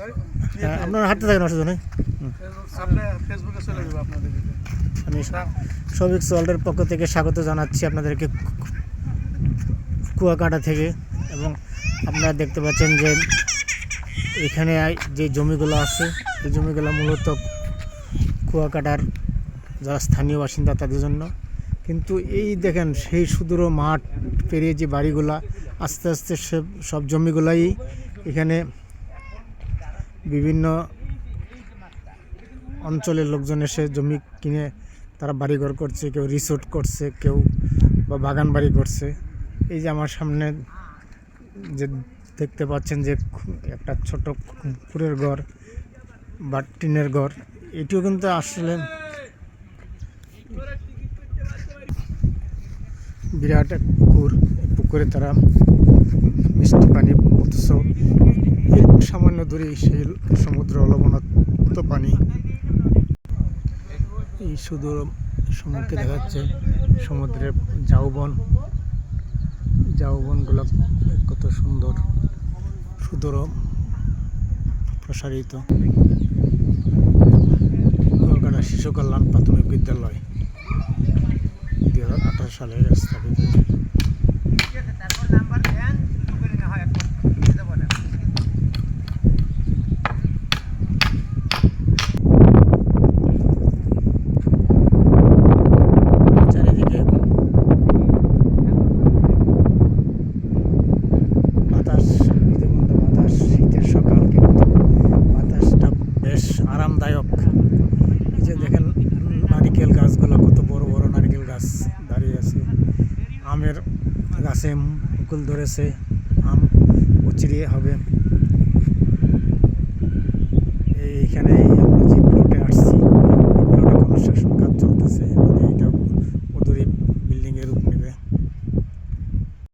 হ্যাঁ আপনারা হাঁটতে থাকেন অসুবিধা নেই। আমি সবিক ওয়ার্ল্ডের পক্ষ থেকে স্বাগত জানাচ্ছি আপনাদেরকে কুয়াকাটা থেকে এবং আপনারা দেখতে পাচ্ছেন যে এখানে যে জমিগুলো আছে এই জমিগুলো মূলত কুয়াকাটার যারা স্থানীয় বাসিন্দা তাদের জন্য। কিন্তু এই দেখেন সেই সুদূর মাঠ পেরিয়ে যে বাড়িগুলা আস্তে আস্তে সব জমিগুলাই এখানে বিভিন্ন অঞ্চলের লোকজন এসে জমি কিনে তারা বাড়িঘর করছে, কেউ রিসোর্ট করছে, কেউ বা বাগান বাড়ি করছে। এই যে আমার সামনে যে দেখতে পাচ্ছেন যে একটা ছোট পুকুরের ঘর বা টিনের ঘর, এটিও কিন্তু আসলে বিরাট পুকুর। পুকুরে তারা মিষ্টি পানি অথচ এই সামান্য দূরেই সেই সমুদ্র লবণাক্ত পানি এই সুদূর সমুদ্রে দেখা যাচ্ছে সমুদ্রের ঝাউবন ঝাউবনগুলো কত সুন্দর, সুদূর প্রসারিত। কলকাতা শিশু কল্যাণ প্রাথমিক বিদ্যালয় দু হাজার আঠারো সালে স্থাপিত আরামদায়ক। এই যে দেখেন, নারিকেল গাছগুলো কত বড় বড় নারিকেল গাছ দাঁড়িয়ে আছে। আমের গাছে মুকুল ধরেছে, আম উচড়িয়ে হবে।